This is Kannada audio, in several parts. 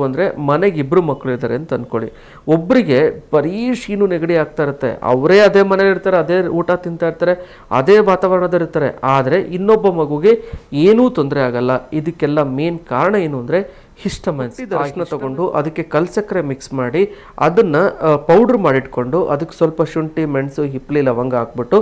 ಅಂದರೆ ಮನೆಗೆ ಇಬ್ಬರು ಮಕ್ಕಳು ಇದ್ದಾರೆ ಅಂತ ಅಂದ್ಕೊಳ್ಳಿ ಒಬ್ಬರಿಗೆ ಬರೀ ಶೀನು ನೆಗಡಿ ಆಗ್ತಾ ಇರುತ್ತೆ. ಅವರೇ ಅದೇ ಮನೇಲಿ ಇರ್ತಾರೆ, ಅದೇ ಊಟ ತಿಂತಾ ಇರ್ತಾರೆ, ಅದೇ ವಾತಾವರಣದಲ್ಲಿ ಇರ್ತಾರೆ ಆದರೆ ಇನ್ನೊಬ್ಬ ಮಗುಗೆ ಏನೂ ತೊಂದರೆ ಆಗಲ್ಲ. ಇದಕ್ಕೆಲ್ಲ ಮೇನ್ ಕಾರಣ ಏನು ಅಂದರೆ ಹಿಸ್ಟಮನ್ಸ್ ಅರಿಶಿನ ತಗೊಂಡು ಅದಕ್ಕೆ ಕಲ್ಸಕ್ಕರೆ ಮಿಕ್ಸ್ ಮಾಡಿ ಅದನ್ನ ಪೌಡ್ರ್ ಮಾಡಿಟ್ಕೊಂಡು ಅದಕ್ಕೆ ಸ್ವಲ್ಪ ಶುಂಠಿ ಮೆಣಸು ಹಿಪ್ಲಿ ಲವಂಗ ಹಾಕ್ಬಿಟ್ಟು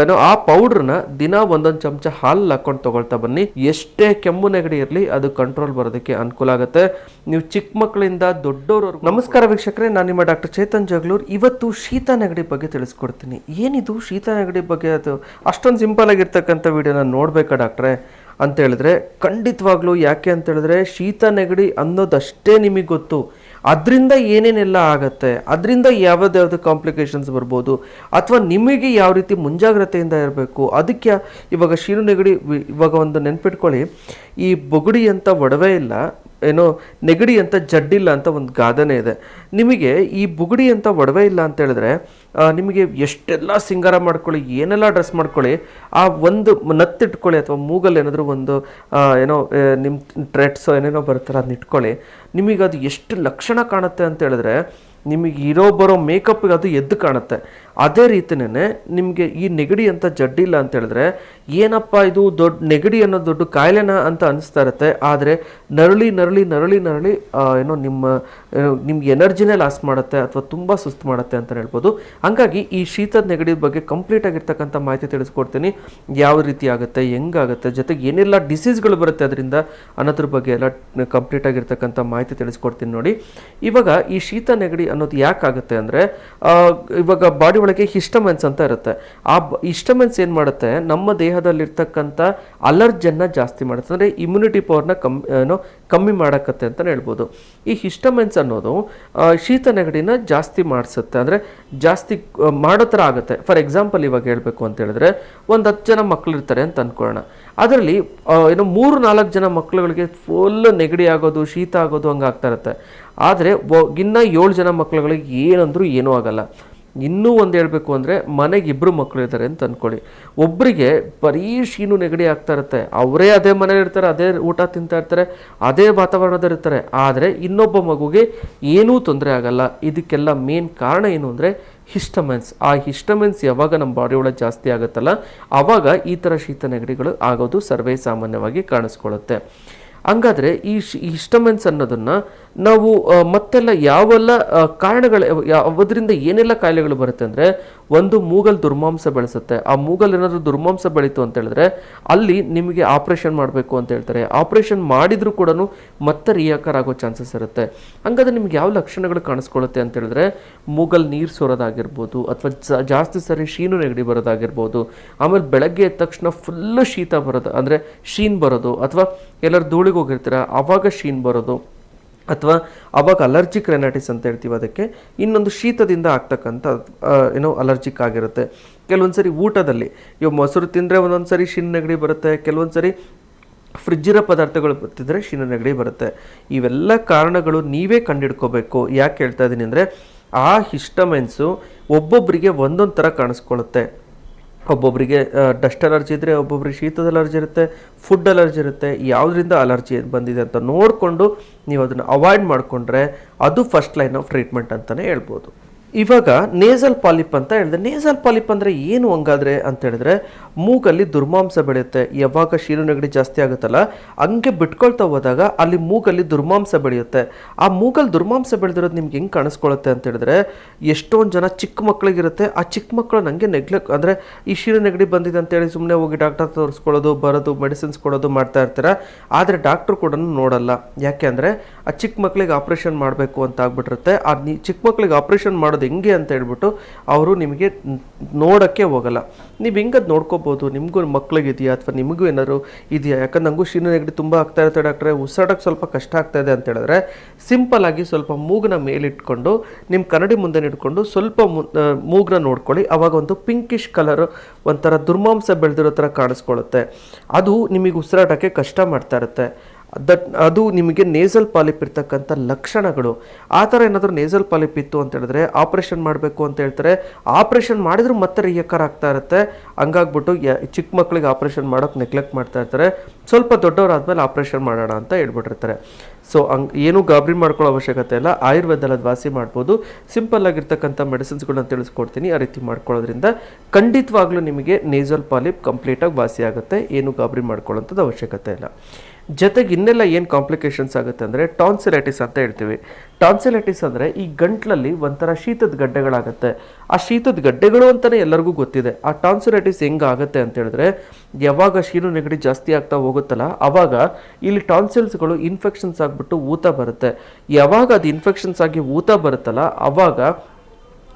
ಏನೋ ಆ ಪೌಡ್ರನ್ನ ದಿನ ಒಂದೊಂದು ಚಮಚ ಹಾಲು ಹಾಕೊಂಡು ತಗೊಳ್ತಾ ಬನ್ನಿ. ಎಷ್ಟೇ ಕೆಮ್ಮು ನೆಗಡಿ ಇರಲಿ ಅದು ಕಂಟ್ರೋಲ್ ಬರೋದಕ್ಕೆ ಅನುಕೂಲ ಆಗುತ್ತೆ. ನೀವು ಚಿಕ್ಕ ಮಕ್ಕಳಿಂದ ದೊಡ್ಡವರು ನಮಸ್ಕಾರ ವೀಕ್ಷಕರೆ ನಾನು ನಿಮ್ಮ ಡಾಕ್ಟರ್ ಚೇತನ್ ಜಗಳೂರ್ ಇವತ್ತು ಶೀತ ನೆಗಡಿ ಬಗ್ಗೆ ತಿಳಿಸ್ಕೊಡ್ತೀನಿ. ಏನಿದು ಶೀತ ನೆಗಡಿ ಬಗ್ಗೆ? ಅದು ಅಷ್ಟೊಂದು ಸಿಂಪಲ್ ಆಗಿರ್ತಕ್ಕಂಥ ವಿಡಿಯೋನ ನೋಡ್ಬೇಕಾ ಡಾಕ್ಟ್ರೆ? ಅಂತ ಹೇಳಿದ್ರೆ, ಖಂಡಿತವಾಗ್ಲೂ ಯಾಕೆ ಅಂತ ಹೇಳಿದ್ರೆ, ಶೀತ ನೆಗಡಿ ಅನ್ನೋದಷ್ಟೇ ನಿಮಗೆ ಗೊತ್ತು. ಅದರಿಂದ ಏನೇನೆಲ್ಲ ಆಗುತ್ತೆ, ಅದರಿಂದ ಯಾವ್ದಾವ್ದು ಕಾಂಪ್ಲಿಕೇಶನ್ಸ್ ಬರ್ಬೋದು, ಅಥವಾ ನಿಮಗೆ ಯಾವ ರೀತಿ ಮುಂಜಾಗ್ರತೆಯಿಂದ ಇರಬೇಕು, ಅದಕ್ಕೆ ಇವಾಗ ಶೀನು ನೆಗಡಿ ಇವಾಗ ಒಂದು ನೆನ್ಪಿಟ್ಕೊಳ್ಳಿ. ಈ ಬೊಗಡಿ ಅಂತ ಒಡವೆ ಇಲ್ಲ ಏನೋ ನೆಗಡಿ ಅಂತ ಜಡ್ಡಿಲ್ಲ ಅಂತ ಒಂದು ಗಾದನೆ ಇದೆ. ನಿಮಗೆ ಈ ಬುಗುಡಿ ಅಂತ ಒಡವೆ ಇಲ್ಲ ಅಂತ ಹೇಳಿದ್ರೆ ನಿಮಗೆ ಎಷ್ಟೆಲ್ಲ ಸಿಂಗಾರ ಮಾಡ್ಕೊಳ್ಳಿ, ಏನೆಲ್ಲ ಡ್ರೆಸ್ ಮಾಡ್ಕೊಳ್ಳಿ, ಆ ಒಂದು ನತ್ತಿಟ್ಕೊಳ್ಳಿ ಅಥವಾ ಮೂಗಲ್ಲಿ ಏನಾದರೂ ಒಂದು ಏನೋ ನಿಮ್ಮ ಟ್ರೆಟ್ಸ್ ಏನೇನೋ ಬರ್ತಾರೆ ಅದನ್ನ ಇಟ್ಕೊಳ್ಳಿ. ನಿಮಗೆ ಅದು ಎಷ್ಟು ಲಕ್ಷಣ ಕಾಣುತ್ತೆ ಅಂತ ಹೇಳಿದ್ರೆ, ನಿಮಗೆ ಇರೋ ಬರೋ ಮೇಕಪ್ಗೆ ಅದು ಎದ್ದು ಕಾಣುತ್ತೆ. ಅದೇ ರೀತಿನೇ ನಿಮಗೆ ಈ ನೆಗಡಿ ಅಂತ ಜಡ್ಡಿಲ್ಲ ಅಂತ ಹೇಳಿದ್ರೆ, ಏನಪ್ಪ ಇದು ದೊಡ್ಡ ನೆಗಡಿ ಅನ್ನೋ ದೊಡ್ಡ ಕಾಯಿಲೆನ ಅಂತ ಅನಿಸ್ತಾ ಇರುತ್ತೆ. ಆದರೆ ನರಳಿ ನರಳಿ ನರಳಿ ನರಳಿ ಏನೋ ನಿಮ್ಮ ನಿಮ್ಗೆ ಎನರ್ಜಿನೇ ಲಾಸ್ ಮಾಡುತ್ತೆ ಅಥವಾ ತುಂಬ ಸುಸ್ತು ಮಾಡುತ್ತೆ ಅಂತ ಹೇಳ್ಬೋದು. ಹಂಗಾಗಿ ಈ ಶೀತದ ನೆಗಡಿ ಬಗ್ಗೆ ಕಂಪ್ಲೀಟ್ ಆಗಿರ್ತಕ್ಕಂಥ ಮಾಹಿತಿ ತಿಳಿಸ್ಕೊಡ್ತೀನಿ. ಯಾವ ರೀತಿ ಆಗುತ್ತೆ, ಹೆಂಗಾಗುತ್ತೆ, ಜೊತೆಗೆ ಏನೆಲ್ಲ ಡಿಸೀಸ್ಗಳು ಬರುತ್ತೆ ಅದರಿಂದ ಅನ್ನೋದ್ರ ಬಗ್ಗೆ ಎಲ್ಲ ಕಂಪ್ಲೀಟ್ ಆಗಿರ್ತಕ್ಕಂಥ ಮಾಹಿತಿ ತಿಳಿಸ್ಕೊಡ್ತೀನಿ ನೋಡಿ. ಇವಾಗ ಈ ಶೀತ ನೆಗಡಿ ಅನ್ನೋದು ಯಾಕಾಗುತ್ತೆ ಅಂದರೆ ಇವಾಗ ಬಾಡಿ ಒಳಗೆ ಹಿಸ್ಟಮೆನ್ಸ್ ಅಂತ ಇರುತ್ತೆ. ಆ ಹಿಸ್ಟಮೆನ್ಸ್ ಏನು ಮಾಡುತ್ತೆ? ನಮ್ಮ ದೇಹದಲ್ಲಿರ್ತಕ್ಕಂಥ ಅಲರ್ಜನ್ನ ಜಾಸ್ತಿ ಮಾಡುತ್ತೆ. ಅಂದರೆ ಇಮ್ಯುನಿಟಿ ಪವರ್ನ ಕಮ್ಮಿ ಏನೋ, ಕಮ್ಮಿ ಮಾಡಕತ್ತೆ ಅಂತ ಹೇಳ್ಬೋದು. ಈ ಹಿಸ್ಟಮೆನ್ಸ್ ಅನ್ನೋದು ಶೀತ ನೆಗಡಿನ ಜಾಸ್ತಿ ಮಾಡಿಸುತ್ತೆ. ಅಂದರೆ ಜಾಸ್ತಿ ಮಾಡೋ ಥರ ಆಗುತ್ತೆ. ಫಾರ್ ಎಕ್ಸಾಂಪಲ್ ಇವಾಗ ಹೇಳಬೇಕು ಅಂತ ಹೇಳಿದ್ರೆ, ಒಂದು ಹತ್ತು ಜನ ಮಕ್ಕಳು ಇರ್ತಾರೆ ಅಂತ ಅಂದ್ಕೊಳ್ಳೋಣ ಅದರಲ್ಲಿ ಏನೋ ಮೂರು ನಾಲ್ಕು ಜನ ಮಕ್ಕಳುಗಳಿಗೆ ಫುಲ್ ನೆಗಡಿ ಆಗೋದು, ಶೀತ ಆಗೋದು ಹಂಗೆ ಆಗ್ತಾ ಇರುತ್ತೆ. ಆದರೆ ಇನ್ನೂ ಏಳು ಜನ ಮಕ್ಕಳುಗಳಿಗೆ ಏನಂದ್ರೂ ಏನೂ ಆಗಲ್ಲ. ಇನ್ನೂ ಒಂದು ಹೇಳಬೇಕು ಅಂದರೆ ಮನೆಗೆ ಇಬ್ಬರು ಮಕ್ಕಳು ಇದ್ದಾರೆ ಅಂತ ಅಂದ್ಕೊಳ್ಳಿ ಒಬ್ಬರಿಗೆ ಬರೀ ಶೀನು ನೆಗಡಿ ಆಗ್ತಾ ಇರುತ್ತೆ, ಅವರೇ ಅದೇ ಮನೇಲಿ ಇರ್ತಾರೆ, ಅದೇ ಊಟ ತಿಂತಾ ಇರ್ತಾರೆ, ಅದೇ ವಾತಾವರಣದಲ್ಲಿ ಇರ್ತಾರೆ ಆದರೆ ಇನ್ನೊಬ್ಬ ಮಗುಗೆ ಏನೂ ತೊಂದರೆ ಆಗಲ್ಲ. ಇದಕ್ಕೆಲ್ಲ ಮೇನ್ ಕಾರಣ ಏನು ಅಂದರೆ ಹಿಸ್ಟಮೆನ್ಸ್. ಆ ಹಿಸ್ಟಮೆನ್ಸ್ ಯಾವಾಗ ನಮ್ಮ ಬಾಡಿ ಒಳಗೆ ಜಾಸ್ತಿ ಆಗುತ್ತಲ್ಲ ಆವಾಗ ಈ ಥರ ಶೀತ ನೆಗಡಿಗಳು ಆಗೋದು ಸರ್ವೇ ಸಾಮಾನ್ಯವಾಗಿ ಕಾಣಿಸ್ಕೊಳ್ಳುತ್ತೆ. ಹಂಗಾದ್ರೆ ಈ ಹಿಸ್ಟಮೆನ್ಸ್ ಅನ್ನೋದನ್ನ ನಾವು ಮತ್ತೆಲ್ಲ ಯಾವೆಲ್ಲ ಕಾರಣಗಳು ಅದರಿಂದ ಏನೆಲ್ಲ ಕಾಯಿಲೆಗಳು ಬರುತ್ತೆ ಅಂದರೆ ಒಂದು ಮೂಗಲ್ ದುರ್ಮಾಂಸ ಬೆಳೆಸುತ್ತೆ. ಆ ಮೂಗಲ್ ಏನಾದರೂ ದುರ್ಮಾಂಸ ಬೆಳೀತು ಅಂತ ಹೇಳಿದ್ರೆ ಅಲ್ಲಿ ನಿಮಗೆ ಆಪರೇಷನ್ ಮಾಡಬೇಕು ಅಂತ ಹೇಳ್ತಾರೆ. ಆಪರೇಷನ್ ಮಾಡಿದರೂ ಕೂಡ ಮತ್ತೆ ರಿಯಾಕರ್ ಆಗೋ ಚಾನ್ಸಸ್ ಇರುತ್ತೆ. ಹಂಗಾದ್ರೆ ನಿಮ್ಗೆ ಯಾವ ಲಕ್ಷಣಗಳು ಕಾಣಿಸ್ಕೊಳ್ಳುತ್ತೆ ಅಂತ ಹೇಳಿದ್ರೆ ಮೂಗಲ್ ನೀರು ಸೋರೋದಾಗಿರ್ಬೋದು ಅಥವಾ ಜಾಸ್ತಿ ಸರಿ ಶೀನು ನೆಗಡಿ ಬರೋದಾಗಿರ್ಬೋದು. ಆಮೇಲೆ ಬೆಳಗ್ಗೆ ಎದ್ದ ತಕ್ಷಣ ಫುಲ್ಲು ಶೀತ ಬರೋದು ಅಂದರೆ ಶೀನ್ ಬರೋದು ಅಥವಾ ಎಲ್ಲರೂ ಧೂಳಿಗೆ ಹೋಗಿರ್ತೀರ? ಆವಾಗ ಶೀನ್ ಬರೋದು. ಅಥವಾ ಅವಾಗ ಅಲರ್ಜಿಕ್ ರೆನೈಟಿಸ್ ಅಂತ ಹೇಳ್ತೀವಿ ಅದಕ್ಕೆ. ಇನ್ನೊಂದು ಶೀತದಿಂದ ಆಗ್ತಕ್ಕಂಥ ಏನೋ ಅಲರ್ಜಿಕ್ ಆಗಿರುತ್ತೆ. ಕೆಲವೊಂದು ಸರಿ ಊಟದಲ್ಲಿ ಇವಾಗ ಮೊಸರು ತಿಂದರೆ ಒಂದೊಂದು ಸರಿ ಶಿನ್ ನೆಗಡಿ ಬರುತ್ತೆ. ಕೆಲವೊಂದು ಸರಿ ಫ್ರಿಜ್ಜಿರೋ ಪದಾರ್ಥಗಳು ಬರ್ತಿದ್ರೆ ಶಿನ ನೆಗಡಿ ಬರುತ್ತೆ. ಇವೆಲ್ಲ ಕಾರಣಗಳು ನೀವೇ ಕಂಡಿಡ್ಕೋಬೇಕು. ಯಾಕೆ ಹೇಳ್ತಾ ಇದ್ದೀನಿ ಅಂದರೆ, ಆ ಹಿಸ್ಟಮೆನ್ಸು ಒಬ್ಬೊಬ್ಬರಿಗೆ ಒಂದೊಂದು ಥರ ಕಾಣಿಸ್ಕೊಳ್ಳುತ್ತೆ. ಒಬ್ಬೊಬ್ಬರಿಗೆ ಡಸ್ಟ್ ಅಲರ್ಜಿ ಇದ್ದರೆ ಒಬ್ಬೊಬ್ಬರಿಗೆ ಶೀತದ ಅಲರ್ಜಿ ಇರುತ್ತೆ ಫುಡ್ ಅಲರ್ಜಿ ಇರುತ್ತೆ, ಯಾವುದರಿಂದ ಅಲರ್ಜಿ ಬಂದಿದೆ ಅಂತ ನೋಡಿಕೊಂಡು ನೀವು ಅದನ್ನು ಅವಾಯ್ಡ್ ಮಾಡಿಕೊಂಡ್ರೆ ಅದು ಫಸ್ಟ್ ಲೈನ್ ಆಫ್ ಟ್ರೀಟ್ಮೆಂಟ್ ಅಂತಲೇ ಹೇಳ್ಬೋದು. ಇವಾಗ ನೇಸಲ್ ಪಾಲಿಪ್ ಅಂತ ಹೇಳಿದೆ ನೇಸಲ್ ಪಾಲಿಪ್ ಅಂದರೆ ಏನು ಹಂಗಾದ್ರೆ ಅಂತ ಹೇಳಿದ್ರೆ, ಮೂಗಲ್ಲಿ ದುರ್ಮಾಂಸ ಬೆಳೆಯುತ್ತೆ. ಯಾವಾಗ ಶೀರು ನೆಗಡಿ ಜಾಸ್ತಿ ಆಗುತ್ತಲ್ಲ, ಹಂಗೆ ಬಿಟ್ಕೊಳ್ತಾ ಹೋದಾಗ ಅಲ್ಲಿ ಮೂಗಲ್ಲಿ ದುರ್ಮಾಂಸ ಬೆಳೆಯುತ್ತೆ. ಆ ಮೂಗಲ್ಲಿ ದುರ್ಮಾಂಸ ಬೆಳೆದಿರೋದು ನಿಮ್ಗೆ ಹೆಂಗೆ ಕಾಣಿಸ್ಕೊಳ್ಳುತ್ತೆ ಅಂತ ಹೇಳಿದ್ರೆ, ಎಷ್ಟೊಂದು ಜನ ಚಿಕ್ಕ ಮಕ್ಕಳಿಗಿರುತ್ತೆ ಆ ಚಿಕ್ಕ ಮಕ್ಕಳು ನನಗೆ ನೆಗ್ಲೆಕ್ಟ್ ಅಂದರೆ ಈ ಶೀರು ನೆಗಡಿ ಬಂದಿದೆ ಅಂತೇಳಿ ಸುಮ್ಮನೆ ಹೋಗಿ ಡಾಕ್ಟರ್ ತೋರಿಸ್ಕೊಳ್ಳೋದು, ಬರೋದು ಮೆಡಿಸಿನ್ಸ್ ಕೊಡೋದು ಮಾಡ್ತಾ ಇರ್ತೀರ? ಆದರೆ ಡಾಕ್ಟ್ರು ಕೂಡ ನೋಡಲ್ಲ. ಯಾಕೆ ಅಂದರೆ, ಆ ಚಿಕ್ಕ ಮಕ್ಕಳಿಗೆ ಆಪ್ರೇಷನ್ ಮಾಡಬೇಕು ಅಂತ ಆಗ್ಬಿಟ್ಟಿರುತ್ತೆ. ಆ ಚಿಕ್ಕ ಮಕ್ಕಳಿಗೆ ಆಪ್ರೇಷನ್ ಮಾಡೋದು ಹೆಂಗೆ ಅಂತ ಹೇಳ್ಬಿಟ್ಟು ಅವರು ನಿಮಗೆ ನೋಡೋಕ್ಕೆ ಹೋಗಲ್ಲ. ನೀವು ಹೆಂಗದು ನೋಡ್ಕೋಬೋದು? ನಿಮಗೂ ಮಕ್ಳಿಗಿದೆಯಾ ಅಥವಾ ನಿಮಗೂ ಏನಾದ್ರು ಇದೆಯಾ? ಯಾಕಂದ್ರೆ ನನಗೂ ನೆಗಡಿ ತುಂಬ ಆಗ್ತಾ ಇರುತ್ತೆ ಡಾಕ್ಟ್ರೆ. ಉಸಿರಾಡೋಕ್ಕೆ ಸ್ವಲ್ಪ ಕಷ್ಟ ಆಗ್ತಾ ಇದೆ ಅಂತ ಹೇಳಿದ್ರೆ ಸಿಂಪಲ್ ಆಗಿ ಸ್ವಲ್ಪ ಮೂಗನ ಮೇಲಿಟ್ಕೊಂಡು ನಿಮ್ಮ ಕನ್ನಡಿ ಮುಂದೆ ಇಟ್ಕೊಂಡು ಸ್ವಲ್ಪ ಮೂಗನ ನೋಡ್ಕೊಳ್ಳಿ. ಅವಾಗ ಒಂದು ಪಿಂಕಿಶ್ ಕಲರ್ ಒಂಥರ ದುರ್ಮಾಂಸ ಬೆಳೆದಿರೋ ಥರ ಕಾಣಿಸ್ಕೊಳ್ಳುತ್ತೆ. ಅದು ನಿಮಗೆ ಉಸಿರಾಟಕ್ಕೆ ಕಷ್ಟ ಮಾಡ್ತಾ ಇರುತ್ತೆ. ದಟ್ ಅದು ನಿಮಗೆ ನೇಸಲ್ ಪಾಲಿಪ್ ಇರ್ತಕ್ಕಂಥ ಲಕ್ಷಣಗಳು. ಆ ಥರ ಏನಾದರೂ ನೇಸಲ್ ಪಾಲಿಪ್ ಇತ್ತು ಅಂತ ಹೇಳಿದ್ರೆ ಆಪ್ರೇಷನ್ ಮಾಡಬೇಕು ಅಂತ ಹೇಳ್ತಾರೆ. ಆಪ್ರೇಷನ್ ಮಾಡಿದ್ರು ಮತ್ತೆ ರಿಯಕರ್ ಆಗ್ತಾ ಇರುತ್ತೆ. ಹಂಗಾಗ್ಬಿಟ್ಟು ಚಿಕ್ಕ ಮಕ್ಕಳಿಗೆ ಆಪ್ರೇಷನ್ ಮಾಡೋಕ್ಕೆ ನೆಗ್ಲೆಕ್ಟ್ ಮಾಡ್ತಾ ಇರ್ತಾರೆ. ಸ್ವಲ್ಪ ದೊಡ್ಡವರಾದ್ಮೇಲೆ ಆಪ್ರೇಷನ್ ಮಾಡೋಣ ಅಂತ ಹೇಳ್ಬಿಟ್ಟಿರ್ತಾರೆ. ಸೊ ಹಂಗ್, ಏನು ಗಾಬರಿ ಮಾಡ್ಕೊಳ್ಳೋ ಅವಶ್ಯಕತೆ ಇಲ್ಲ. ಆಯುರ್ವೇದದಲ್ಲಿ ಅದು ವಾಸಿ ಮಾಡ್ಬೋದು. ಸಿಂಪಲ್ ಆಗಿರ್ತಕ್ಕಂಥ ಮೆಡಿಸಿನ್ಸ್ಗಳನ್ನ ತಿಳಿಸ್ಕೊಡ್ತೀನಿ. ಆ ರೀತಿ ಮಾಡ್ಕೊಳ್ಳೋದ್ರಿಂದ ಖಂಡಿತವಾಗ್ಲೂ ನಿಮಗೆ ನೇಸಲ್ ಪಾಲಿಪ್ ಕಂಪ್ಲೀಟಾಗಿ ವಾಸಿ ಆಗುತ್ತೆ ಏನು ಗಾಬರಿ ಮಾಡ್ಕೊಳ್ಳೋಂಥದ್ದು ಅವಶ್ಯಕತೆ ಇಲ್ಲ. ಜೊತೆಗೆ ಇನ್ನೆಲ್ಲ ಏನು ಕಾಂಪ್ಲಿಕೇಶನ್ಸ್ ಆಗುತ್ತೆ ಅಂದರೆ ಟಾನ್ಸಿಲೈಟಿಸ್ ಅಂತ ಹೇಳ್ತೀವಿ. ಟಾನ್ಸಿಲೈಟಿಸ್ ಅಂದರೆ ಈ ಗಂಟ್ಲಲ್ಲಿ ಒಂಥರ ಶೀತದ ಗಡ್ಡೆಗಳಾಗುತ್ತೆ. ಆ ಶೀತದ ಗಡ್ಡೆಗಳು ಅಂತಲೇ ಎಲ್ಲರಿಗೂ ಗೊತ್ತಿದೆ. ಆ ಟಾನ್ಸಿಲೈಟಿಸ್ ಹೆಂಗಾಗುತ್ತೆ ಅಂತ ಹೇಳಿದ್ರೆ, ಯಾವಾಗ ಶೀನು ನೆಗಡಿ ಜಾಸ್ತಿ ಆಗ್ತಾ ಹೋಗುತ್ತಲ್ಲ, ಅವಾಗ ಇಲ್ಲಿ ಟಾನ್ಸಿಲ್ಸ್ಗಳು ಇನ್ಫೆಕ್ಷನ್ಸ್ ಆಗಿಬಿಟ್ಟು ಊತ ಬರುತ್ತೆ. ಯಾವಾಗ ಅದು ಇನ್ಫೆಕ್ಷನ್ಸ್ ಆಗಿ ಊತ ಬರುತ್ತಲ್ಲ, ಅವಾಗ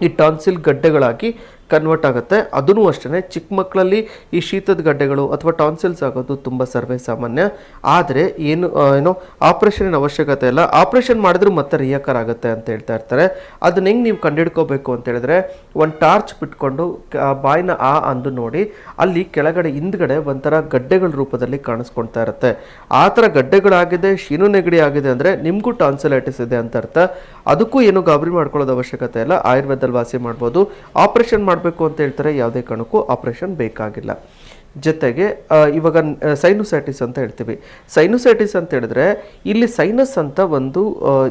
ಈ ಟಾನ್ಸಿಲ್ ಗಡ್ಡೆಗಳಾಗಿ ಕನ್ವರ್ಟ್ ಆಗುತ್ತೆ. ಅದೂ ಅಷ್ಟೇ ಚಿಕ್ಕ ಮಕ್ಕಳಲ್ಲಿ ಈ ಶೀತದ ಗಡ್ಡೆಗಳು ಅಥವಾ ಟಾನ್ಸಿಲ್ಸ್ ಆಗೋದು ತುಂಬ ಸರ್ವೇ ಸಾಮಾನ್ಯ. ಆದರೆ ಏನು ಏನು ಆಪ್ರೇಷನ್ ಅವಶ್ಯಕತೆ ಇಲ್ಲ. ಆಪ್ರೇಷನ್ ಮಾಡಿದ್ರೂ ಮತ್ತೆ ರಿಯಾಕರ್ ಆಗುತ್ತೆ ಅಂತ ಹೇಳ್ತಾ ಇರ್ತಾರೆ. ಅದನ್ನ ಹೆಂಗೆ ನೀವು ಕಂಡಿಡ್ಕೋಬೇಕು ಅಂತ ಹೇಳಿದ್ರೆ, ಒಂದು ಟಾರ್ಚ್ ಬಿಟ್ಕೊಂಡು ಬಾಯಿನ ಆ ಅಂದು ನೋಡಿ, ಅಲ್ಲಿ ಕೆಳಗಡೆ, ಹಿಂದ್ಗಡೆ ಒಂಥರ ಗಡ್ಡೆಗಳ ರೂಪದಲ್ಲಿ ಕಾಣಿಸ್ಕೊಳ್ತಾ ಇರುತ್ತೆ. ಆ ಥರ ಗಡ್ಡೆಗಳಾಗಿದೆ, ಶೀನು ನೆಗಡಿ ಆಗಿದೆ ಅಂದರೆ ನಿಮಗೂ ಟಾನ್ಸಿಲೈಟಿಸ್ ಇದೆ ಅಂತ ಅರ್ಥ. ಅದಕ್ಕೂ ಏನು ಗಾಬರಿ ಮಾಡ್ಕೊಳ್ಳೋದು ಅವಶ್ಯಕತೆ ಇಲ್ಲ. ಆಯುರ್ವೇದದಲ್ಲಿ ವಾಸಿ ಮಾಡ್ಬೋದು. ಆಪ್ರೇಷನ್ ಮಾಡಬೇಕು ಅಂತ ಹೇಳ್ತಾರೆ. ಯಾವುದೇ ಕಾರಣಕ್ಕೂ ಆಪ್ರೇಷನ್ ಬೇಕಾಗಿಲ್ಲ. ಜೊತೆಗೆ ಇವಾಗ ಸೈನುಸೈಟಿಸ್ ಅಂತ ಹೇಳ್ತೀವಿ. ಸೈನುಸೈಟಿಸ್ ಅಂತ ಹೇಳಿದ್ರೆ, ಇಲ್ಲಿ ಸೈನಸ್ ಅಂತ ಒಂದು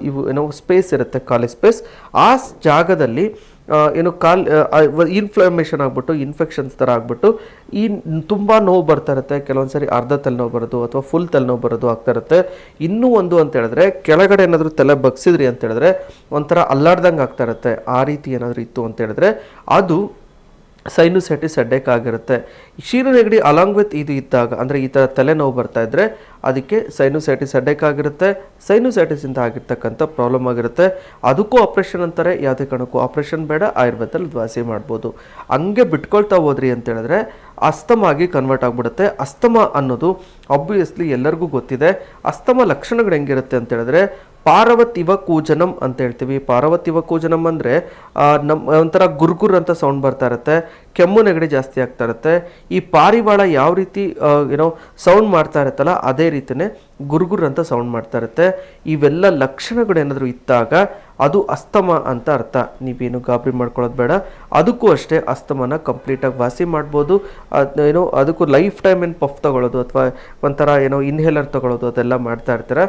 ಇವು ಏನೋ ಸ್ಪೇಸ್ ಇರುತ್ತೆ, ಖಾಲಿ ಸ್ಪೇಸ್ ಆ ಜಾಗದಲ್ಲಿ ಏನು ಕಾಲ್ ಇನ್ಫ್ಲಮೇಷನ್ ಆಗಿಬಿಟ್ಟು ಇನ್ಫೆಕ್ಷನ್ಸ್ ಥರ ಆಗಿಬಿಟ್ಟು, ಈ ತುಂಬ ನೋವು ಬರ್ತಾ ಇರುತ್ತೆ. ಕೆಲವೊಂದು ಸರಿ ಅರ್ಧ ತಲೆನೋವು ಬರೋದು ಅಥವಾ ಫುಲ್ ತಲೆನೋವು ಬರೋದು ಆಗ್ತಾ ಇರುತ್ತೆ. ಇನ್ನೂ ಒಂದು ಅಂತ ಹೇಳಿದ್ರೆ, ಕೆಳಗಡೆ ಏನಾದರೂ ತಲೆ ಬಗ್ಸಿದ್ರಿ ಅಂತ ಹೇಳಿದ್ರೆ, ಒಂಥರ ಅಲ್ಲಾಡ್ದಂಗೆ ಆಗ್ತಾ ಇರುತ್ತೆ. ಆ ರೀತಿ ಏನಾದರೂ ಇತ್ತು ಅಂತ ಹೇಳಿದ್ರೆ, ಅದು ಸೈನುಸೈಟಿಸ್ ಅಡ್ಡೆಕ್ ಆಗಿರುತ್ತೆ. ಕ್ಷೀರ ನೆಗಡಿ ಅಲಾಂಗ್ ವಿತ್ ಇದು ಇದ್ದಾಗ, ಅಂದರೆ ಈ ಥರ ತಲೆನೋವು ಬರ್ತಾ ಇದ್ದರೆ ಅದಕ್ಕೆ ಸೈನುಸೈಟಿಸ್ ಹೆಡ್ಡೇಕ್ ಆಗಿರುತ್ತೆ. ಸೈನುಸೈಟಿಸಿಂದ ಆಗಿರ್ತಕ್ಕಂಥ ಪ್ರಾಬ್ಲಮ್ ಆಗಿರುತ್ತೆ. ಅದಕ್ಕೂ ಆಪ್ರೇಷನ್ ಅಂತಾರೆ, ಯಾವುದೇ ಕಾರಣಕ್ಕೂ ಆಪ್ರೇಷನ್ ಬೇಡ, ಆಯುರ್ವೇದದಲ್ಲಿ ವಾಸಿ ಮಾಡ್ಬೋದು. ಹಂಗೆ ಬಿಟ್ಕೊಳ್ತಾ ಹೋದ್ರಿ ಅಂತೇಳಿದ್ರೆ ಅಸ್ತಮ ಆಗಿ ಕನ್ವರ್ಟ್ ಆಗಿಬಿಡುತ್ತೆ. ಅಸ್ತಮ ಅನ್ನೋದು ಆಬ್ವಿಯಸ್ಲಿ ಎಲ್ಲರಿಗೂ ಗೊತ್ತಿದೆ. ಅಸ್ತಮ ಲಕ್ಷಣಗಳು ಹೆಂಗಿರುತ್ತೆ ಅಂತ ಹೇಳಿದ್ರೆ ಪಾರವತಿವ ಕೂಜನಂ ಅಂತ ಹೇಳ್ತೀವಿ. ಪಾರ್ವತಿವ ಕೂಜನಂ ಅಂದರೆ ನಮ್ಮ ಒಂಥರ ಗುರ್ಗುರ್ ಅಂತ ಸೌಂಡ್ ಬರ್ತಾ ಇರುತ್ತೆ. ಕೆಮ್ಮು ನೆಗಡಿ ಜಾಸ್ತಿ ಆಗ್ತಾ ಇರುತ್ತೆ. ಈ ಪಾರಿವಾಳ ಯಾವ ರೀತಿ ಏನೋ ಸೌಂಡ್ ಮಾಡ್ತಾ ಇರುತ್ತಲ್ಲ, ಅದೇ ರೀತಿಯೇ ಗುರ್ಗುರ್ ಅಂತ ಸೌಂಡ್ ಮಾಡ್ತಾ ಇರುತ್ತೆ. ಇವೆಲ್ಲ ಲಕ್ಷಣಗಳು ಏನಾದರೂ ಇದ್ದಾಗ ಅದು ಅಸ್ತಮ ಅಂತ ಅರ್ಥ. ನೀವೇನು ಗಾಬರಿ ಮಾಡ್ಕೊಳ್ಳೋದು ಬೇಡ. ಅದಕ್ಕೂ ಅಷ್ಟೇ ಅಸ್ತಮನ ಕಂಪ್ಲೀಟಾಗಿ ವಾಸಿ ಮಾಡ್ಬೋದು. ಅದೇನು ಏನೋ, ಅದಕ್ಕೂ ಲೈಫ್ ಟೈಮ್ ಏನು ಪಫ್ ತಗೊಳ್ಳೋದು ಅಥವಾ ಒಂಥರ ಏನೋ ಇನ್ಹೇಲರ್ ತಗೊಳ್ಳೋದು ಅದೆಲ್ಲ ಮಾಡ್ತಾ ಇರ್ತಾರೆ?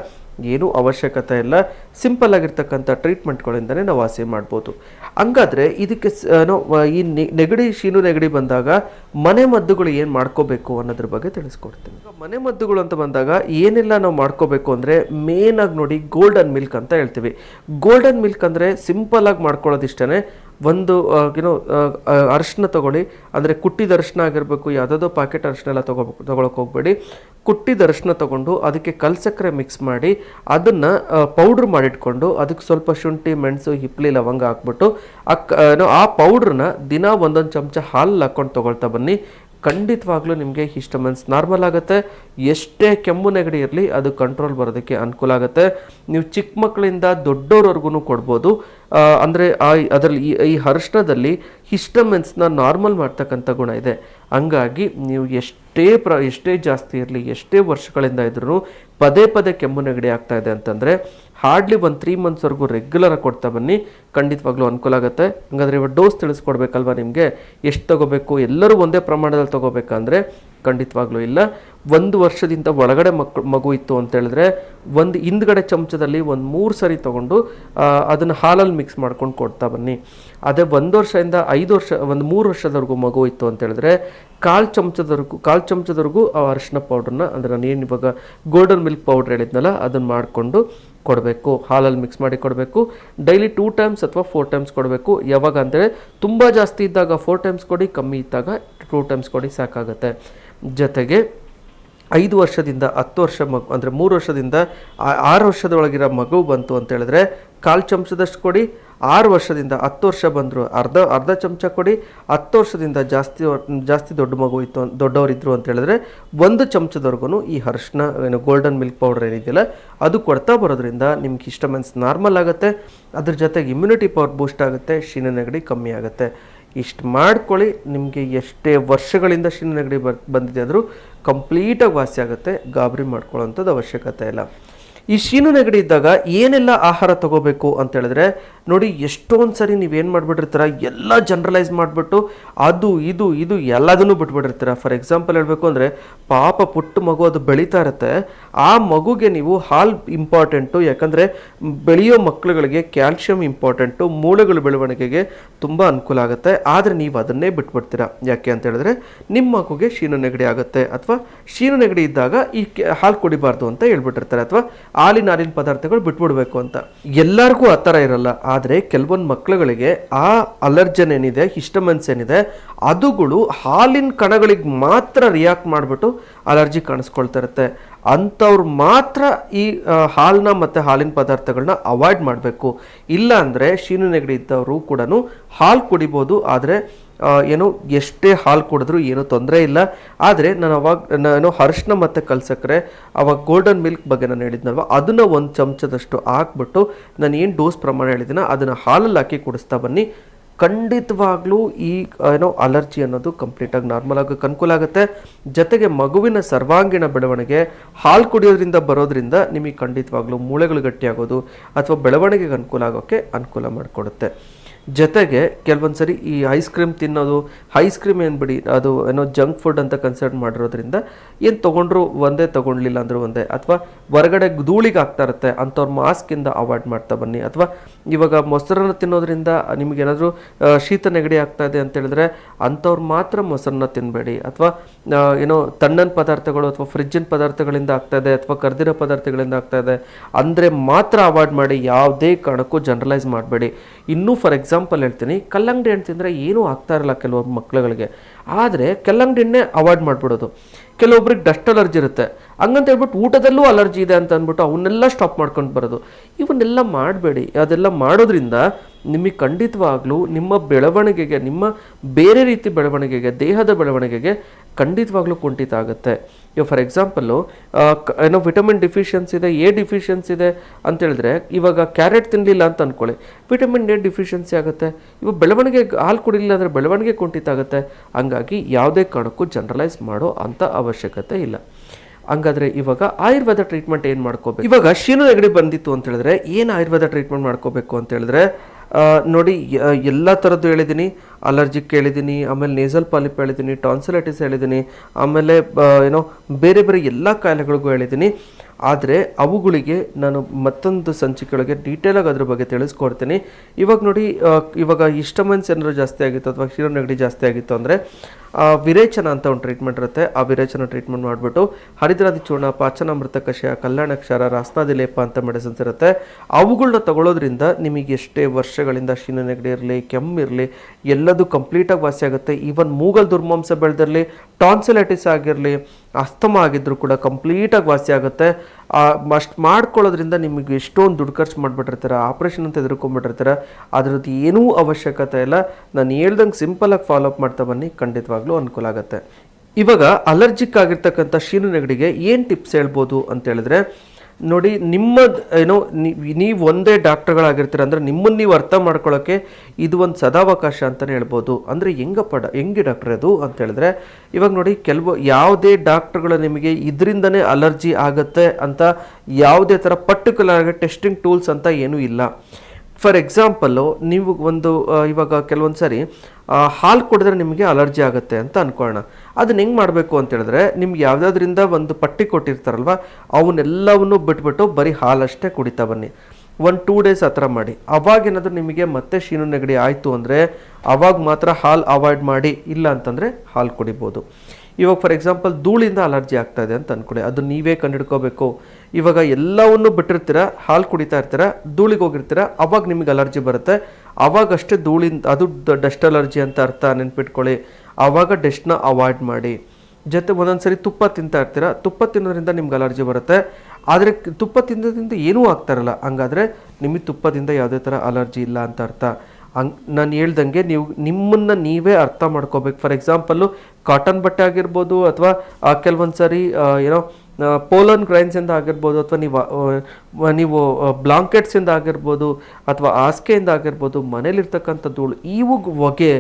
ಏನೂ ಅವಶ್ಯಕತೆ ಇಲ್ಲ. ಸಿಂಪಲ್ ಆಗಿರ್ತಕ್ಕಂಥ ಟ್ರೀಟ್ಮೆಂಟ್ಗಳಿಂದಲೇ ನಾವು ವಾಸಿ ಮಾಡ್ಬೋದು. ಹಂಗಾದರೆ ಇದಕ್ಕೆ ಏನೋ ಈ ನೆಗಡಿ, ಶೀನು ನೆಗಡಿ ಬಂದಾಗ ಮನೆ ಮದ್ದುಗಳು ಏನು ಮಾಡ್ಕೋಬೇಕು ಅನ್ನೋದ್ರ ಬಗ್ಗೆ ತಿಳಿಸ್ಕೊಡ್ತೀನಿ. ಮನೆ ಮದ್ದುಗಳು ಅಂತ ಬಂದಾಗ ಏನೆಲ್ಲ ನಾವು ಮಾಡ್ಕೋಬೇಕು ಅಂದರೆ ಮೇನಾಗಿ ನೋಡಿ ಗೋಲ್ಡನ್ ಮಿಲ್ಕ್ ಅಂತ ಹೇಳ್ತೀವಿ. ಗೋಲ್ಡನ್ ಮಿಲ್ಕ್ ಅಂದರೆ ಸಿಂಪಲ್ ಆಗಿ ಮಾಡ್ಕೊಳ್ಳೋದಿಷ್ಟೇ ಒಂದು ಏನೋ ಅರಿಶಿನ ತೊಗೊಳ್ಳಿ. ಅಂದರೆ ಕುಟ್ಟಿದ ಅರಿಶಿನ ಆಗಿರಬೇಕು, ಯಾವುದಾದ್ರು ಪ್ಯಾಕೆಟ್ ಅರಿಶಿನ ಎಲ್ಲ ತಗೋಬೇಕು ತೊಗೊಳಕ್ಕೆ ಹೋಗಬೇಡಿ. ಕುಟ್ಟಿದ ಅರಿಶಿನ ತೊಗೊಂಡು ಅದಕ್ಕೆ ಕಲ್ಸಕ್ಕರೆ ಮಿಕ್ಸ್ ಮಾಡಿ, ಅದನ್ನು ಪೌಡ್ರ್ ಮಾಡಿಟ್ಕೊಂಡು ಅದಕ್ಕೆ ಸ್ವಲ್ಪ ಶುಂಠಿ, ಮೆಣಸು ಹಿಪ್ಲಿ ಲವಂಗ ಹಾಕ್ಬಿಟ್ಟು ಆ ಏನೋ ಆ ಪೌಡ್ರನ್ನ ದಿನ ಒಂದೊಂದು ಚಮಚ ಹಾಲು ಹಾಕ್ಕೊಂಡು ತೊಗೊಳ್ತಾ ಬನ್ನಿ. ಖಂಡಿತವಾಗ್ಲೂ ನಿಮಗೆ ಹಿಸ್ಟಮನ್ಸ್ ನಾರ್ಮಲ್ ಆಗುತ್ತೆ. ಎಷ್ಟೇ ಕೆಮ್ಮು ನೆಗಡಿ ಇರಲಿ, ಅದು ಕಂಟ್ರೋಲ್ ಬರೋದಕ್ಕೆ ಅನುಕೂಲ ಆಗುತ್ತೆ. ನೀವು ಚಿಕ್ಕ ಮಕ್ಕಳಿಂದ ದೊಡ್ಡವ್ರವರೆಗೂ ಕೊಡ್ಬೋದು. ಅಂದರೆ ಆ, ಅದರಲ್ಲಿ ಈ ಈ ಹರ್ಷಣದಲ್ಲಿ ಹಿಸ್ಟಮೆನ್ಸ್ನ ನಾರ್ಮಲ್ ಮಾಡ್ತಕ್ಕಂಥ ಗುಣ ಇದೆ. ಹಂಗಾಗಿ ನೀವು ಎಷ್ಟೇ ಪ್ರ, ಎಷ್ಟೇ ಜಾಸ್ತಿ ಇರಲಿ, ಎಷ್ಟೇ ವರ್ಷಗಳಿಂದ ಇದ್ರೂ ಪದೇ ಪದೇ ಕೆಮ್ಮು ನೆಗಡಿ ಆಗ್ತಾ ಇದೆ ಅಂತಂದರೆ ಹಾರ್ಡ್ಲಿ ಒಂದು ತ್ರೀ ಮಂತ್ಸ್ವರೆಗೂ ರೆಗ್ಯುಲರಾಗಿ ಕೊಡ್ತಾ ಬನ್ನಿ. ಖಂಡಿತವಾಗ್ಲೂ ಅನುಕೂಲ ಆಗುತ್ತೆ. ಹಂಗಾದ್ರೆ ಇವಾಗ ಡೋಸ್ ತಿಳಿಸ್ಕೊಡ್ಬೇಕಲ್ವ ನಿಮಗೆ? ಎಷ್ಟು ತೊಗೋಬೇಕು? ಎಲ್ಲರೂ ಒಂದೇ ಪ್ರಮಾಣದಲ್ಲಿ ತೊಗೋಬೇಕಂದ್ರೆ ಖಂಡಿತವಾಗ್ಲೂ ಇಲ್ಲ. ಒಂದು ವರ್ಷದಿಂದ ಒಳಗಡೆ ಮಕ್, ಮಗು ಇತ್ತು ಅಂತ ಹೇಳಿದ್ರೆ ಒಂದು ಹಿಂದ್ಗಡೆ ಚಮಚದಲ್ಲಿ ಒಂದು ಮೂರು ಸರಿ ತೊಗೊಂಡು ಅದನ್ನು ಹಾಲಲ್ಲಿ ಮಿಕ್ಸ್ ಮಾಡ್ಕೊಂಡು ಕೊಡ್ತಾ ಬನ್ನಿ. ಅದೇ ಒಂದು ವರ್ಷದಿಂದ ಐದು ವರ್ಷ, ಒಂದು ಮೂರು ವರ್ಷದವರೆಗೂ ಮಗು ಇತ್ತು ಅಂತ ಹೇಳಿದ್ರೆ ಕಾಲು ಚಮಚದವರೆಗೂ ಕಾಲು ಚಮಚದವರೆಗೂ ಆ ಅರಿಶಿನ ಪೌಡ್ರನ್ನ ಅಂದರೆ ನಾನು ಏನು ಇವಾಗ ಗೋಲ್ಡನ್ ಮಿಲ್ಕ್ ಪೌಡ್ರ್ ಹೇಳಿದ್ನಲ್ಲ ಅದನ್ನು ಮಾಡಿಕೊಂಡು ಕೊಡಬೇಕು. ಹಾಲಲ್ಲಿ ಮಿಕ್ಸ್ ಮಾಡಿ ಕೊಡಬೇಕು. ಡೈಲಿ ಟೂ ಟೈಮ್ಸ್ ಅಥವಾ ಫೋರ್ ಟೈಮ್ಸ್ ಕೊಡಬೇಕು. ಯಾವಾಗ ಅಂದರೆ ತುಂಬ ಜಾಸ್ತಿ ಇದ್ದಾಗ ಫೋರ್ ಟೈಮ್ಸ್ ಕೊಡಿ, ಕಮ್ಮಿ ಇದ್ದಾಗ ಟೂ ಟೈಮ್ಸ್ ಕೊಡಿ ಸಾಕಾಗುತ್ತೆ. ಜೊತೆಗೆ ಐದು ವರ್ಷದಿಂದ, ಹತ್ತು ವರ್ಷ ಮಗು, ಅಂದರೆ ಮೂರು ವರ್ಷದಿಂದ ಆರು ವರ್ಷದೊಳಗಿರೋ ಮಗು ಬಂತು ಅಂತ ಹೇಳಿದ್ರೆ, ಕಾಲು ಚಮಚದಷ್ಟು ಕೊಡಿ, ಆರು ವರ್ಷದಿಂದ ಹತ್ತು ವರ್ಷ ಬಂದರು, ಅರ್ಧ ಅರ್ಧ ಚಮಚ ಕೊಡಿ, ಹತ್ತು ವರ್ಷದಿಂದ ಜಾಸ್ತಿ ಜಾಸ್ತಿ ದೊಡ್ಡ ಮಗು ಇತ್ತು ದೊಡ್ಡವರಿದ್ದರು ಅಂತ ಹೇಳಿದ್ರೆ, ಒಂದು ಚಮಚದವರೆಗೂ ಈ ಹರ್ಷನ ಏನು ಗೋಲ್ಡನ್ ಮಿಲ್ಕ್ ಪೌಡರ್ ಏನಿದೆಯಲ್ಲ, ಅದು ಕೊಡ್ತಾ ಬರೋದ್ರಿಂದ ನಿಮ್ಗೆ ಹಿಸ್ಟಮೆನ್ಸ್ ನಾರ್ಮಲ್ ಆಗುತ್ತೆ, ಅದ್ರ ಜೊತೆಗೆ ಇಮ್ಯುನಿಟಿ ಪವರ್ ಬೂಸ್ಟ್ ಆಗುತ್ತೆ ಶೀನ ನೆಗಡಿ ಕಮ್ಮಿ ಆಗುತ್ತೆ. ಇಷ್ಟು ಮಾಡ್ಕೊಳ್ಳಿ. ನಿಮಗೆ ಎಷ್ಟೇ ವರ್ಷಗಳಿಂದ ಶೀನ ನೆಗಡಿ ಬರ್, ಬಂದಿದೆ ಆದರೂ ಕಂಪ್ಲೀಟಾಗಿ ವಾಸಿ ಆಗುತ್ತೆ. ಗಾಬರಿ ಮಾಡ್ಕೊಳ್ಳೋವಂಥದ್ದು ಅವಶ್ಯಕತೆ ಇಲ್ಲ. ಈ ಶೀನು ನೆಗಡಿ ಇದ್ದಾಗ ಏನೆಲ್ಲ ಆಹಾರ ತಗೋಬೇಕು ಅಂತ ಹೇಳಿದ್ರೆ ನೋಡಿ, ಎಷ್ಟೊಂದು ಸರಿ ನೀವೇನು ಮಾಡಿಬಿಟ್ಟಿರ್ತೀರ, ಎಲ್ಲ ಜನ್ರಲೈಸ್ ಮಾಡಿಬಿಟ್ಟು ಅದು, ಇದು ಇದು ಎಲ್ಲದನ್ನು ಬಿಟ್ಬಿಟ್ಟಿರ್ತೀರ. ಫಾರ್ ಎಕ್ಸಾಂಪಲ್ ಹೇಳಬೇಕು ಅಂದರೆ, ಪಾಪ ಪುಟ್ಟ ಮಗು ಅದು ಬೆಳೀತಾ ಇರುತ್ತೆ. ಆ ಮಗುಗೆ ನೀವು ಹಾಲು ಇಂಪಾರ್ಟೆಂಟು ಯಾಕಂದರೆ ಬೆಳೆಯೋ ಮಕ್ಕಳುಗಳಿಗೆ ಕ್ಯಾಲ್ಶಿಯಂ ಇಂಪಾರ್ಟೆಂಟು ಮೂಳೆಗಳ ಬೆಳವಣಿಗೆಗೆ ತುಂಬ ಅನುಕೂಲ ಆಗುತ್ತೆ. ಆದರೆ ನೀವು ಅದನ್ನೇ ಬಿಟ್ಬಿಡ್ತೀರ. ಯಾಕೆ ಅಂತ ಹೇಳಿದ್ರೆ ನಿಮ್ಮ ಮಗುಗೆ ಶೀನು ನೆಗಡಿ ಆಗುತ್ತೆ ಅಥವಾ ಶೀನು ನೆಗಡಿ ಇದ್ದಾಗ ಈ ಹಾಲು ಕುಡಿಬಾರ್ದು ಅಂತ ಹೇಳ್ಬಿಟ್ಟಿರ್ತಾರೆ ಅಥವಾ ಹಾಲಿನ ಹಾಲಿನ ಪದಾರ್ಥಗಳು ಬಿಟ್ಬಿಡ್ಬೇಕು ಅಂತ. ಎಲ್ಲರಿಗೂ ಆ ಥರ ಇರಲ್ಲ. ಆದರೆ ಕೆಲವೊಂದು ಮಕ್ಕಳುಗಳಿಗೆ ಆ ಅಲರ್ಜನ್ ಏನಿದೆ ಹಿಸ್ಟಮನ್ಸ್ ಏನಿದೆ ಅದುಗಳು ಹಾಲಿನ ಕಣಗಳಿಗೆ ಮಾತ್ರ ರಿಯಾಕ್ಟ್ ಮಾಡಿಬಿಟ್ಟು ಅಲರ್ಜಿ ಕಾಣಿಸ್ಕೊಳ್ತಾ ಇರುತ್ತೆ. ಅಂಥವ್ರು ಮಾತ್ರ ಈ ಹಾಲನ್ನ ಮತ್ತು ಹಾಲಿನ ಪದಾರ್ಥಗಳನ್ನ ಅವಾಯ್ಡ್ ಮಾಡಬೇಕು. ಇಲ್ಲ ಅಂದರೆ ಶೀನು ನೆಗಡಿ ಇದ್ದವರು ಕೂಡ ಹಾಲು ಕುಡಿಬೋದು, ಆದರೆ ಏನು ಎಷ್ಟೇ ಹಾಲು ಕುಡಿದ್ರೂ ಏನೂ ತೊಂದರೆ ಇಲ್ಲ. ಆದರೆ ನಾನು ಅವಾಗ, ನಾನು ಅರಿಶಿನ ಮತ್ತು ಕಲ್ಸಕ್ಕೆ ಅವಾಗ ಗೋಲ್ಡನ್ ಮಿಲ್ಕ್ ಬಗ್ಗೆ ನಾನು ಹೇಳಿದ್ನಲ್ವ, ಅದನ್ನು ಒಂದು ಚಮಚದಷ್ಟು ಹಾಕ್ಬಿಟ್ಟು ನಾನು ಏನು ಡೋಸ್ ಪ್ರಮಾಣ ಹೇಳಿದ್ದೀನೋ ಅದನ್ನು ಹಾಲಲ್ಲಿ ಹಾಕಿ ಕುಡಿಸ್ತಾ ಬನ್ನಿ. ಖಂಡಿತವಾಗ್ಲೂ ಈ ಏನೋ ಅಲರ್ಜಿ ಅನ್ನೋದು ಕಂಪ್ಲೀಟಾಗಿ ನಾರ್ಮಲ್ ಆಗೋಕ್ಕೆ ಅನುಕೂಲ ಆಗುತ್ತೆ. ಜೊತೆಗೆ ಮಗುವಿನ ಸರ್ವಾಂಗೀಣ ಬೆಳವಣಿಗೆ, ಹಾಲು ಕುಡಿಯೋದ್ರಿಂದ ಬರೋದ್ರಿಂದ ನಿಮಗೆ ಖಂಡಿತವಾಗ್ಲೂ ಮೂಳೆಗಳು ಗಟ್ಟಿಯಾಗೋದು ಅಥವಾ ಬೆಳವಣಿಗೆಗೆ ಅನುಕೂಲ ಆಗೋಕ್ಕೆ ಅನುಕೂಲ ಮಾಡಿಕೊಡುತ್ತೆ. ಜೊತೆಗೆ ಕೆಲವೊಂದು ಸರಿ ಈ ಐಸ್ ಕ್ರೀಮ್ ತಿನ್ನೋದು ಐಸ್ ಕ್ರೀಮ್ ಏನು ಬಿಡಿ, ಅದು ಏನೋ ಜಂಕ್ ಫುಡ್ ಅಂತ ಕನ್ಸಿಡರ್ ಮಾಡಿರೋದ್ರಿಂದ ಏನು ತೊಗೊಂಡ್ರು ಒಂದೇ ತೊಗೊಂಡ್ಲಿಲ್ಲ ಅಂದರೂ ಒಂದೇ. ಅಥವಾ ಹೊರಗಡೆ ಧೂಳಿಗೆ ಆಗ್ತಾ ಇರುತ್ತೆ, ಅಂಥವ್ರ ಮಾಸ್ಕಿಂದ ಅವಾಯ್ಡ್ ಮಾಡ್ತಾ ಬನ್ನಿ. ಅಥವಾ ಇವಾಗ ಮೊಸರನ್ನ ತಿನ್ನೋದ್ರಿಂದ ನಿಮಗೇನಾದರೂ ಶೀತ ನೆಗಡಿ ಆಗ್ತಾ ಇದೆ ಅಂತ ಹೇಳಿದ್ರೆ ಅಂಥವ್ರು ಮಾತ್ರ ಮೊಸರನ್ನ ತಿನ್ನಬೇಡಿ ಅಥವಾ ಏನೋ ತಣ್ಣನ ಪದಾರ್ಥಗಳು ಅಥವಾ ಫ್ರಿಜ್ಜಿನ ಪದಾರ್ಥಗಳಿಂದ ಆಗ್ತಾ ಇದೆ, ಅಥವಾ ಕರ್ದಿರೋ ಪದಾರ್ಥಗಳಿಂದ ಆಗ್ತಾ ಇದೆ. ಅಂದರೆ ಮಾತ್ರ ಅವಾಯ್ಡ್ ಮಾಡಿ, ಯಾವುದೇ ಕಾರಣಕ್ಕೂ ಜನರಲೈಸ್ ಮಾಡಬೇಡಿ. ಇನ್ನೂ ಫಾರ್ ಎಕ್ಸಾಂಪಲ್ ಹೇಳ್ತೀನಿ, ಕಲ್ಲಂಗಡಿ ಹಣ್ಣು ತಿಂದರೆ ಏನೂ ಆಗ್ತಾ ಇರಲ್ಲ ಕೆಲವೊಬ್ಬ ಮಕ್ಕಳುಗಳಿಗೆ ಆದರೆ, ಕಲ್ಲಂಗಡಿ ಹಣ್ಣೆ ಅವಾಯ್ಡ್ ಮಾಡಿಬಿಡೋದು. ಕೆಲವೊಬ್ರಿಗೆ ಡಸ್ಟ್ ಅಲರ್ಜಿ ಇರುತ್ತೆ. ಹಂಗಂತ ಹೇಳ್ಬಿಟ್ಟು ಊಟದಲ್ಲೂ ಅಲರ್ಜಿ ಇದೆ ಅಂತ ಅಂದ್ಬಿಟ್ಟು ಅವನ್ನೆಲ್ಲ ಸ್ಟಾಪ್ ಮಾಡ್ಕೊಂಡು ಬರೋದು. ಇವನ್ನೆಲ್ಲ ಮಾಡಬೇಡಿ. ಅದೆಲ್ಲ ಮಾಡೋದ್ರಿಂದ ನಿಮಗೆ ಖಂಡಿತವಾಗ್ಲೂ ನಿಮ್ಮ ಬೆಳವಣಿಗೆಗೆ, ನಿಮ್ಮ ಬೇರೆ ರೀತಿ ಬೆಳವಣಿಗೆಗೆ, ದೇಹದ ಬೆಳವಣಿಗೆಗೆ ಖಂಡಿತವಾಗ್ಲೂ ಕುಂಠಿತ ಆಗುತ್ತೆ. ಇವಾಗ ಫಾರ್ ಎಕ್ಸಾಂಪಲ್ಲು ಏನೋ ವಿಟಮಿನ್ ಡಿಫಿಷಿಯನ್ಸಿ ಇದೆ, ಎ ಡಿಫಿಷಿಯನ್ಸಿ ಇದೆ ಅಂತ ಹೇಳಿದ್ರೆ ಇವಾಗ ಕ್ಯಾರೆಟ್ ತಿನ್ನಲಿಲ್ಲ ಅಂತ ಅಂದ್ಕೊಳ್ಳಿ ವಿಟಮಿನ್ ಎ ಡಿಫಿಷಿಯನ್ಸಿ ಆಗುತ್ತೆ. ಇವಾಗ ಬೆಳವಣಿಗೆ, ಹಾಲು ಕುಡಿಲಿಲ್ಲ ಅಂದರೆ ಬೆಳವಣಿಗೆ ಕುಂಠಿತ ಆಗುತ್ತೆ. ಹಂಗಾಗಿ ಯಾವುದೇ ಕಾರಣಕ್ಕೂ ಜನರಲೈಸ್ ಮಾಡೋ ಅಂಥ ಅವಶ್ಯಕತೆ ಇಲ್ಲ. ಹಂಗಾದ್ರೆ ಇವಾಗ ಆಯುರ್ವೇದ ಟ್ರೀಟ್ಮೆಂಟ್ ಏನು ಮಾಡ್ಕೋಬೇಕು? ಇವಾಗ ಶೀನು ನೆಗಡಿ ಬಂದಿತ್ತು ಅಂತ ಹೇಳಿದ್ರೆ, ಏನು ಆಯುರ್ವೇದ ಟ್ರೀಟ್ಮೆಂಟ್ ಮಾಡ್ಕೋಬೇಕು ಅಂತ ಹೇಳಿದ್ರೆ ನೋಡಿ ಎಲ್ಲ ಥರದ್ದು ಹೇಳಿದ್ದೀನಿ ಅಲರ್ಜಿಕ್ ಹೇಳಿದ್ದೀನಿ ಆಮೇಲೆ ನೇಸಲ್ ಪಾಲಿಪ್ ಹೇಳಿದ್ದೀನಿ ಟಾನ್ಸಿಲೈಟಿಸ್ ಹೇಳಿದ್ದೀನಿ ಆಮೇಲೆ ಏನೋ ಬೇರೆ ಬೇರೆ ಎಲ್ಲ ಕಾಯಿಲೆಗಳಿಗೂ ಹೇಳಿದ್ದೀನಿ ಆದರೆ ಅವುಗಳಿಗೆ ನಾನು ಮತ್ತೊಂದು ಸಂಚಿಕೆಯೊಳಗೆ ಡೀಟೇಲಾಗಿ ಅದ್ರ ಬಗ್ಗೆ ತಿಳಿಸ್ಕೊಡ್ತೀನಿ. ಇವಾಗ ನೋಡಿ ಇವಾಗ ಇಷ್ಟಮನ್ಸ್ ಏನಾದ್ರು ಜಾಸ್ತಿ ಆಗಿತ್ತು ಅಥವಾ ಕ್ಷೀರ ನೆಗಡಿ ಜಾಸ್ತಿ ಆಗಿತ್ತು ಅಂದರೆ ವಿರೇಚನ ಅಂತ ಒಂದು ಟ್ರೀಟ್ಮೆಂಟ್ ಇರುತ್ತೆ. ಆ ವಿರೇಚನ ಟ್ರೀಟ್ಮೆಂಟ್ ಮಾಡಿಬಿಟ್ಟು ಹರಿದ್ರಾದಿ ಚೂರ್ಣ, ಪಾಚನಾಮೃತ ಕಷಾಯ, ಕಲ್ಯಾಣಕ್ಷಾರ, ರಾಸ್ನಾದಿ ಲೇಪ ಅಂತ ಮೆಡಿಸಿನ್ಸ್ ಇರುತ್ತೆ. ಅವುಗಳನ್ನ ತಗೊಳ್ಳೋದ್ರಿಂದ ನಿಮಗೆ ಎಷ್ಟೇ ವರ್ಷಗಳಿಂದ ಶೀನ ನೆಗಡಿ ಇರಲಿ ಕೆಮ್ಮಿರಲಿ ಎಲ್ಲದೂ ಕಂಪ್ಲೀಟಾಗಿ ವಾಸಿ ಆಗುತ್ತೆ. ಈವನ್ ಮೂಗಲ್ ದುರ್ಮಾಂಸ ಬೆಳೆದಿರಲಿ ಟಾನ್ಸಿಲೈಟಿಸ್ ಆಗಿರಲಿ, ಅಸ್ತಮ ಆಗಿದ್ದರೂ ಕೂಡ ಕಂಪ್ಲೀಟಾಗಿ ವಾಸಿ ಆಗುತ್ತೆ. ಅಷ್ಟು ಮಾಡ್ಕೊಳ್ಳೋದ್ರಿಂದ ನಿಮಗೆ ಎಷ್ಟೊಂದು ದುಡ್ಡು ಖರ್ಚು ಮಾಡಿಬಿಟ್ಟಿರ್ತೀರ ಆಪ್ರೇಷನ್ ಅಂತ ಎದುರ್ಕೊಂಡ್ಬಿಟ್ಟಿರ್ತಾರೆ, ಅದರದ್ದು ಏನೂ ಅವಶ್ಯಕತೆ ಇಲ್ಲ. ನಾನು ಹೇಳ್ದಂಗೆ ಸಿಂಪಲಾಗಿ ಫಾಲೋ ಅಪ್ ಮಾಡ್ತಾ ಬನ್ನಿ, ಖಂಡಿತವಾಗ್ಲೂ ಅನುಕೂಲ ಆಗುತ್ತೆ. ಇವಾಗ ಅಲರ್ಜಿಕ್ ಆಗಿರ್ತಕ್ಕಂಥ ಶೀನು ನೆಗಡಿಗೆ ಏನು ಟಿಪ್ಸ್ ಹೇಳ್ಬೋದು ಅಂತ ಹೇಳಿದ್ರೆ ನೋಡಿ ನಿಮ್ಮ, ಏನೋ ನೀವು ಒಂದೇ ಡಾಕ್ಟರ್ಗಳಾಗಿರ್ತೀರ ಅಂದರೆ ನಿಮ್ಮನ್ನು ನೀವು ಅರ್ಥ ಮಾಡ್ಕೊಳ್ಳೋಕ್ಕೆ ಇದು ಒಂದು ಸದಾವಕಾಶ ಅಂತಲೇ ಹೇಳ್ಬೋದು. ಅಂದರೆ ಹೆಂಗಪ್ಪ ಪಡ, ಹೆಂಗೆ ಡಾಕ್ಟರ್ ಅದು ಅಂತ ಹೇಳಿದ್ರೆ, ಇವಾಗ ನೋಡಿ ಕೆಲವು, ಯಾವುದೇ ಡಾಕ್ಟರ್ಗಳು ನಿಮಗೆ ಇದರಿಂದನೇ ಅಲರ್ಜಿ ಆಗುತ್ತೆ ಅಂತ ಯಾವುದೇ ಥರ ಪರ್ಟಿಕ್ಯುಲರ್ ಆಗಿ ಟೆಸ್ಟಿಂಗ್ ಟೂಲ್ಸ್ ಅಂತ ಏನೂ ಇಲ್ಲ. ಫಾರ್ ಎಕ್ಸಾಂಪಲ್ಲು ನೀವು ಒಂದು ಇವಾಗ ಕೆಲವೊಂದು ಸಾರಿ ಹಾಲು ಕುಡಿದ್ರೆ ನಿಮಗೆ ಅಲರ್ಜಿ ಆಗುತ್ತೆ ಅಂತ ಅನ್ಕೊಳ್ಳೋಣ. ಅದನ್ನ ಹೆಂಗೆ ಮಾಡಬೇಕು ಅಂತ ಹೇಳಿದ್ರೆ, ನಿಮ್ಗೆ ಯಾವುದಾದ್ರಿಂದ ಒಂದು ಪಟ್ಟಿ ಕೊಟ್ಟಿರ್ತಾರಲ್ವ, ಅವನ್ನೆಲ್ಲವನ್ನು ಬಿಟ್ಬಿಟ್ಟು ಬರೀ ಹಾಲಷ್ಟೇ ಕುಡಿತಾ ಬನ್ನಿ. ಒಂದು ಟೂ ಡೇಸ್ ಆ ಥರ ಮಾಡಿ. ಅವಾಗೇನಾದರೂ ನಿಮಗೆ ಮತ್ತೆ ಶೀನು ನೆಗಡಿ ಆಯಿತು ಅಂದರೆ, ಅವಾಗ ಮಾತ್ರ ಹಾಲು ಅವಾಯ್ಡ್ ಮಾಡಿ, ಇಲ್ಲ ಅಂತಂದರೆ ಹಾಲು ಕುಡಿಬೋದು. ಇವಾಗ ಫಾರ್ ಎಕ್ಸಾಂಪಲ್ ಧೂಳಿಂದ ಅಲರ್ಜಿ ಆಗ್ತಾಯಿದೆ ಅಂತ ಅಂದ್ಕೊಳ್ಳಿ ಅದು ನೀವೇ ಕಂಡುಹಿಡ್ಕೋಬೇಕು. ಇವಾಗ ಎಲ್ಲವನ್ನು ಬಿಟ್ಟಿರ್ತೀರ, ಹಾಲು ಕುಡಿತಾ ಇರ್ತೀರ, ಧೂಳಿಗೆ ಹೋಗಿರ್ತೀರ, ಅವಾಗ ನಿಮಗೆ ಅಲರ್ಜಿ ಬರುತ್ತೆ. ಅವಾಗಷ್ಟೇ ಧೂಳಿಂದ, ಅದು ಡಸ್ಟ್ ಅಲರ್ಜಿ ಅಂತ ಅರ್ಥ ನೆನ್ಪಿಟ್ಕೊಳ್ಳಿ. ಆವಾಗ ಡಸ್ಟ್ನ ಅವಾಯ್ಡ್ ಮಾಡಿ. ಜೊತೆ ಒಂದೊಂದ್ಸರಿ ತುಪ್ಪ ತಿಂತಾ ಇರ್ತೀರ, ತುಪ್ಪ ತಿನ್ನೋದ್ರಿಂದ ನಿಮ್ಗೆ ಅಲರ್ಜಿ ಬರುತ್ತೆ. ಆದರೆ ತುಪ್ಪ ತಿನ್ನೋದ್ರಿಂದ ಏನೂ ಆಗ್ತಾರಲ್ಲ ಹಂಗಾದ್ರೆ ನಿಮಗೆ ತುಪ್ಪದಿಂದ ಯಾವುದೇ ಥರ ಅಲರ್ಜಿ ಇಲ್ಲ ಅಂತ ಅರ್ಥ. ಹಂಗ್, ನಾನು ಹೇಳ್ದಂಗೆ ನೀವು, ನಿಮ್ಮನ್ನು ನೀವೇ ಅರ್ಥ ಮಾಡ್ಕೋಬೇಕು. ಫಾರ್ ಎಕ್ಸಾಂಪಲ್ಲು, ಕಾಟನ್ ಬಟ್ಟೆ ಆಗಿರ್ಬೋದು ಅಥವಾ ಕೆಲವೊಂದು ಸಾರಿ ಏನೋ ಪೋಲನ್ ಗ್ರೈನ್ಸಿಂದ ಆಗಿರ್ಬೋದು ಅಥವಾ ನೀವು ನೀವು ಬ್ಲಾಂಕೆಟ್ಸಿಂದ ಆಗಿರ್ಬೋದು ಅಥವಾ ಹಾಸಿಗೆಯಿಂದ ಆಗಿರ್ಬೋದು ಮನೇಲಿರ್ತಕ್ಕಂಥ ಧೂಳು ಇವು ಹೊಗೆ,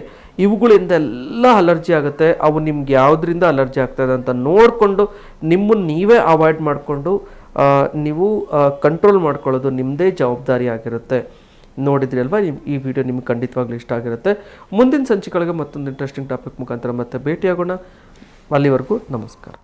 ಇವುಗಳಿಂದ ಎಲ್ಲ ಅಲರ್ಜಿ ಆಗುತ್ತೆ. ಅವು ನಿಮ್ಗೆ ಯಾವುದರಿಂದ ಅಲರ್ಜಿ ಆಗ್ತದೆ ಅಂತ ನೋಡಿಕೊಂಡು ನಿಮ್ಮನ್ನು ನೀವೇ ಅವಾಯ್ಡ್ ಮಾಡಿಕೊಂಡು ನೀವು ಕಂಟ್ರೋಲ್ ಮಾಡ್ಕೊಳ್ಳೋದು ನಿಮ್ಮದೇ ಜವಾಬ್ದಾರಿ ಆಗಿರುತ್ತೆ. ನೋಡಿದ್ರಿ ಅಲ್ವಾ? ಈ ವಿಡಿಯೋ ನಿಮ್ಗೆ ಖಂಡಿತವಾಗ್ಲೂ ಇಷ್ಟ ಆಗಿರುತ್ತೆ. ಮುಂದಿನ ಸಂಚಿಕೆಗಳಿಗೆ ಮತ್ತೊಂದು ಇಂಟ್ರೆಸ್ಟಿಂಗ್ ಟಾಪಿಕ್ ಮುಖಾಂತರ ಮತ್ತೆ ಭೇಟಿಯಾಗೋಣ. ಅಲ್ಲಿವರೆಗೂ ನಮಸ್ಕಾರ.